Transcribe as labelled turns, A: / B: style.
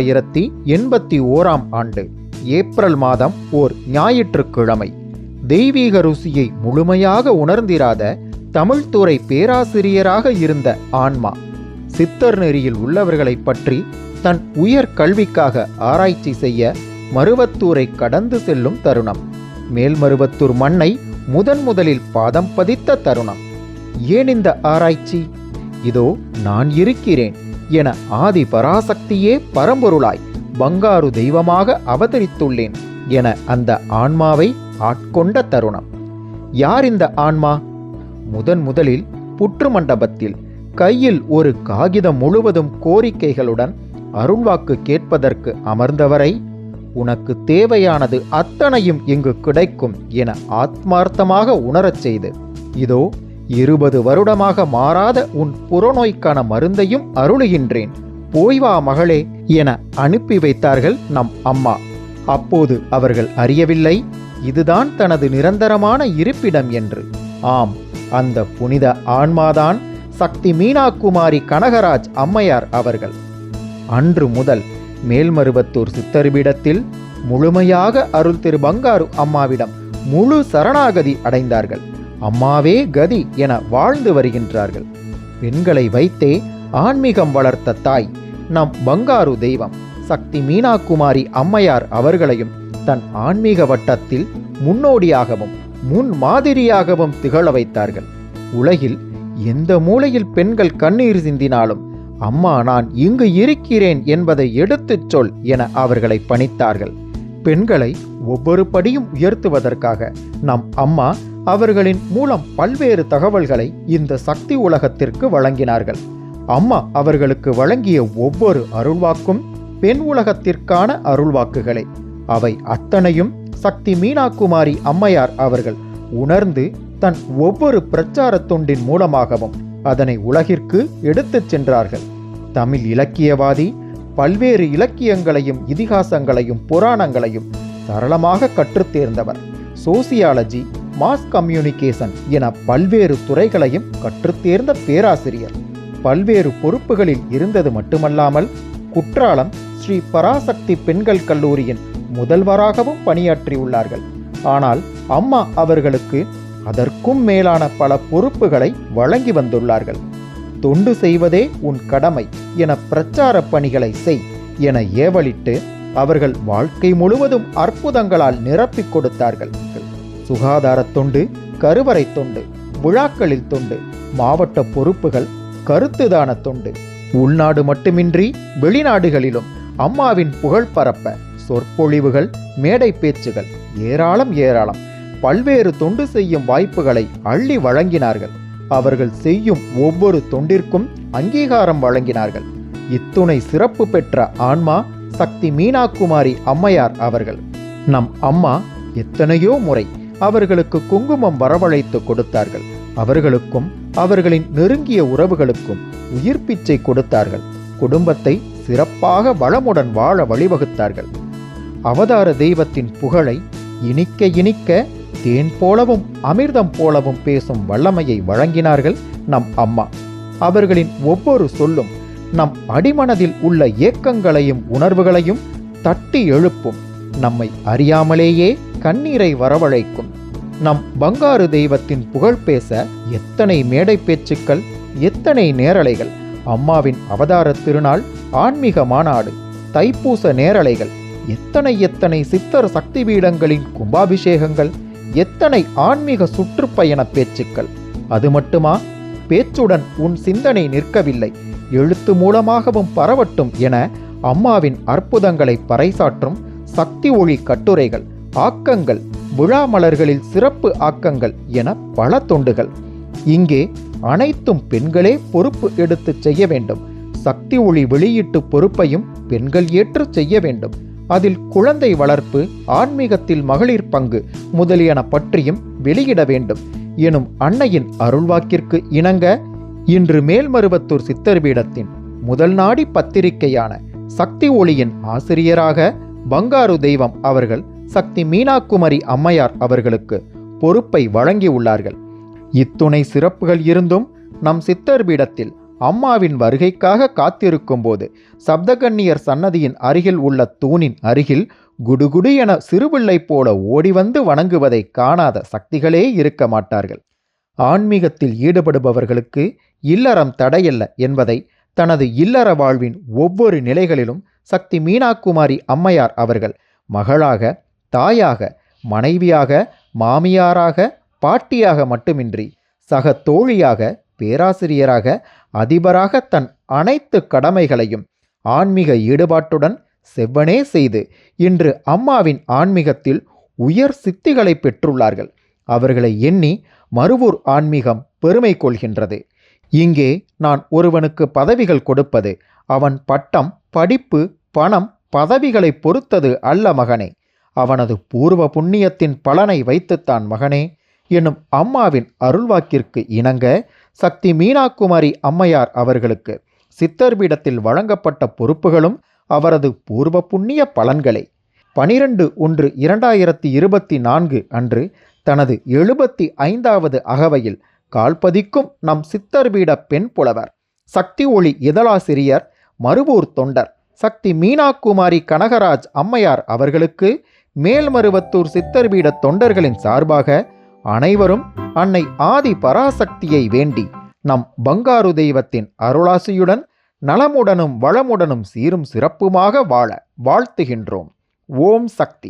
A: ஆயிரத்தி எண்பத்தி ஓராம் ஆண்டு ஏப்ரல் மாதம் ஓர் ஞாயிற்றுக்கிழமை. தெய்வீக ருசியை முழுமையாக உணர்ந்திராத தமிழ்துறை பேராசிரியராக இருந்த ஆன்மா சித்தர் நெறியில் உள்ளவர்களைப் பற்றி தன் உயர் கல்விக்காக ஆராய்ச்சி செய்ய மருவத்தூரை கடந்து செல்லும் தருணம். மேல்மருவத்தூர் மண்ணை முதன் முதலில் பாதம் பதித்த தருணம். ஏன் இந்த ஆராய்ச்சி? இதோ நான் இருக்கிறேன். என ஆதி பராசக்தியே பரம்பொருளாய் பங்காரு தெய்வமாக அவதரித்துள்ளேன் என அந்த ஆன்மாவை ஆட்கொண்ட தருணம். யார் இந்த ஆன்மா? முதன் முதலில் புற்று மண்டபத்தில் கையில் ஒரு காகிதம் முழுவதும் கோரிக்கைகளுடன் அருள்வாக்கு கேட்பதற்கு அமர்ந்தவரை உனக்கு தேவையானது அத்தனையும் இங்கு கிடைக்கும் என ஆத்மார்த்தமாக உணரச் செய்து இதோ இருபது வருடமாக மாறாத உன் புறநோய்க்கான மருந்தையும் அருளுகின்றேன். போய் வா மகளே என அனுப்பி வைத்தார்கள் நம் அம்மா. அப்போது அவர்கள் அறியவில்லை இதுதான் தனது நிரந்தரமான இருப்பிடம் என்று. ஆம் அந்த புனித ஆன்மாதான் சக்தி மீனாகுமாரி கனகராஜ் அம்மையார் அவர்கள். அன்று முதல் மேல்மருவத்தூர் சித்தருவிடத்தில் முழுமையாக அருள் திரு பங்காரு அம்மாவிடம் முழு சரணாகதி அடைந்தார்கள். அம்மாவே கதி என வாழ்ந்து வருகின்றார்கள். பெண்களை வைத்தே ஆன்மீகம் வளர்த்த தாய் நம் பங்காரு தெய்வம் சக்தி மீனாகுமாரி அம்மையார் அவர்களையும் தன் ஆன்மீக வட்டத்தில் முன்னோடியாகவும் முன் மாதிரியாகவும் திகழ வைத்தார்கள். உலகில் எந்த மூலையில் பெண்கள் கண்ணீர் சிந்தினாலும் அம்மா நான் இங்கு இருக்கிறேன் என்பதை எடுத்துச் சொல் என அவர்களை பணித்தார்கள். பெண்களை ஒவ்வொரு படியும் உயர்த்துவதற்காக நம் அம்மா அவர்களின் மூலம் பல்வேறு தகவல்களை இந்த சக்தி உலகத்திற்கு வழங்கினார்கள். அம்மா அவர்களுக்கு வழங்கிய ஒவ்வொரு அருள்வாக்கும் பெண் உலகத்திற்கான அருள்வாக்குகளே. அவை அத்தனையும் சக்தி மீனாகுமாரி அம்மையார் அவர்கள் உணர்ந்து தன் ஒவ்வொரு பிரச்சார தொண்டின் மூலமாகவும் அதனை உலகிற்கு எடுத்துச் சென்றார்கள். தமிழ் இலக்கியவாதி பல்வேறு இலக்கியங்களையும் இதிகாசங்களையும் புராணங்களையும் சரளமாக கற்றுத் தேர்ந்தவர். சோசியாலஜி மாஸ் கம்யூனிகேஷன் என பல்வேறு துறைகளையும் கற்றுத்தேர்ந்த பேராசிரியர். பல்வேறு பொறுப்புகளில் இருந்தது மட்டுமல்லாமல் குற்றாலம் ஸ்ரீ பராசக்தி பெண்கள் கல்லூரியின் முதல்வராகவும் பணியாற்றியுள்ளார்கள். ஆனால் அம்மா அவர்களுக்கு அதற்கும் மேலான பல பொறுப்புகளை வழங்கி வந்துள்ளார்கள். தொண்டு செய்வதே உன் கடமை என பிரச்சார பணிகளை செய் என ஏவலிட்டு அவர்கள் வாழ்க்கை முழுவதும் அற்புதங்களால் நிரப்பிக் கொடுத்தார்கள். சுகாதாரத் தொண்டு கருவறை தொண்டு விழாக்களில் தொண்டு மாவட்ட பொறுப்புகள் கருத்துதான தொண்டு. உள்நாடு மட்டுமின்றி வெளிநாடுகளிலும் அம்மாவின் புகழ் பரப்ப சொற்பொழிவுகள் மேடை பேச்சுகள் ஏராளம் ஏராளம். பல்வேறு தொண்டு செய்யும் வாய்ப்புகளை அள்ளி வழங்கினார்கள். அவர்கள் செய்யும் ஒவ்வொரு தொண்டிற்கும் அங்கீகாரம் வழங்கினார்கள். இத்துணை சிறப்பு பெற்ற ஆன்மா சக்தி மீனாகுமாரி அம்மையார் அவர்கள். நம் அம்மா எத்தனையோ முறை அவர்களுக்கு குங்குமம் வரவழைத்து கொடுத்தார்கள். அவர்களுக்கும் அவர்களின் நெருங்கிய உறவுகளுக்கும் உயிர் பிச்சை கொடுத்தார்கள். குடும்பத்தை சிறப்பாக வளமுடன் வாழ வழிவகுத்தார்கள். அவதார தெய்வத்தின் புகழை இனிக்க இனிக்க தேன் போலவும் அமிர்தம் போலவும் பேசும் வல்லமையை வழங்கினார்கள் நம் அம்மா. அவர்களின் ஒவ்வொரு சொல்லும் நம் அடிமனதில் உள்ள ஏக்கங்களையும் உணர்வுகளையும் தட்டி எழுப்பும் நம்மை அறியாமலேயே கண்ணீரை வரவழைக்கும். நம் பங்காரு தெய்வத்தின் புகழ் பேச எத்தனை மேடை பேச்சுக்கள் எத்தனை நேரலைகள். அம்மாவின் அவதார திருநாள் ஆன்மீக மாநாடு தைப்பூச நேரலைகள் எத்தனை எத்தனை சித்தர் சக்தி பீடங்களின் கும்பாபிஷேகங்கள் எத்தனை ஆன்மீக சுற்றுப்பயண பேச்சுக்கள். அது மட்டுமா? பேச்சுடன் உன் சிந்தனை நிற்கவில்லை. எழுத்து மூலமாகவும் பரவட்டும் என அம்மாவின் அற்புதங்களை பறைசாற்றும் சக்தி ஒளி கட்டுரைகள். ஆக்கங்கள் விழா மலர்களில் சிறப்பு ஆக்கங்கள் என பல தொண்டுகள். இங்கே அனைத்தும் பெண்களே பொறுப்பு எடுத்து செய்ய வேண்டும். சக்தி ஒளி வெளியீட்டு பொறுப்பையும் பெண்கள் ஏற்று செய்ய வேண்டும். அதில் குழந்தை வளர்ப்பு ஆன்மீகத்தில் மகளிர் பங்கு முதலியன பற்றியும் வெளியிட வேண்டும். எனும் அன்னையின் அருள்வாக்கிற்கு இணங்க இன்று மேல்மருவத்தூர் சித்தர் பீடத்தின் முதல் நாடி பத்திரிகையான சக்தி ஒளியின் ஆசிரியராக பங்காரு தெய்வம் அவர்கள் சக்தி மீனாகுமரி அம்மையார் அவர்களுக்கு பொறுப்பை வழங்கியுள்ளார்கள். இத்துணை சிறப்புகள் இருந்தும் நம் சித்தர் பீடத்தில் அம்மாவின் வருகைக்காக காத்திருக்கும் போது சப்தகன்னியர் சன்னதியின் அருகில் உள்ள தூணின் அருகில் குடுகுடு என சிறுபிள்ளை போல ஓடி வந்து வணங்குவதை காணாத சக்திகளே இருக்க மாட்டார்கள். ஆன்மீகத்தில் ஈடுபடுபவர்களுக்கு இல்லறம் தடையல்ல என்பதை தனது இல்லற வாழ்வின் ஒவ்வொரு நிலைகளிலும் சக்தி மீனாகுமாரி அம்மையார் அவர்கள் மகளாக தாயாக மனைவியாக மாமியாராக பாட்டியாக மட்டுமின்றி சக தோழியாக பேராசிரியராக அதிபராக தன் அனைத்து கடமைகளையும் ஆன்மீக ஈடுபாட்டுடன் செவ்வனே செய்து இன்று அம்மாவின் ஆன்மீகத்தில் உயர் சித்திகளை பெற்றுள்ளார்கள். அவர்களை எண்ணி மறுவூர் ஆன்மீகம் பெருமை கொள்கின்றது. இங்கே நான் ஒருவனுக்கு பதவிகள் கொடுப்பது அவன் பட்டம் படிப்பு பணம் பதவிகளை பொறுத்தது அல்ல மகனே. அவனது பூர்வ புண்ணியத்தின் பலனை வைத்துத்தான் மகனே என்னும் அம்மாவின் அருள்வாக்கிற்கு இணங்க சக்தி மீனாகுமாரி அம்மையார் அவர்களுக்கு சித்தர் பீடத்தில் வழங்கப்பட்ட பொறுப்புகளும் அவரது பூர்வ புண்ணிய பலன்களே. பனிரெண்டு ஒன்று இரண்டாயிரத்தி இருபத்தி நான்கு அன்று தனது எழுபத்தி ஐந்தாவது அகவையில் கால்பதிக்கும் நம் சித்தர் பீட பெண் புலவர் சக்தி ஒளி இதழாசிரியர் மறுவூர் தொண்டர் சக்தி மீனாக்குமாரி கனகராஜ் அம்மையார் அவர்களுக்கு மேல்மருவத்தூர் சித்தர் பீட தொண்டர்களின் சார்பாக அனைவரும் அன்னை ஆதி பராசக்தியை வேண்டி நம் பங்காரு தெய்வத்தின் அருளாசியுடன் நலமுடனும் வளமுடனும் சீரும் சிறப்புமாக வாழ வாழ்த்துகின்றோம். ஓம் சக்தி.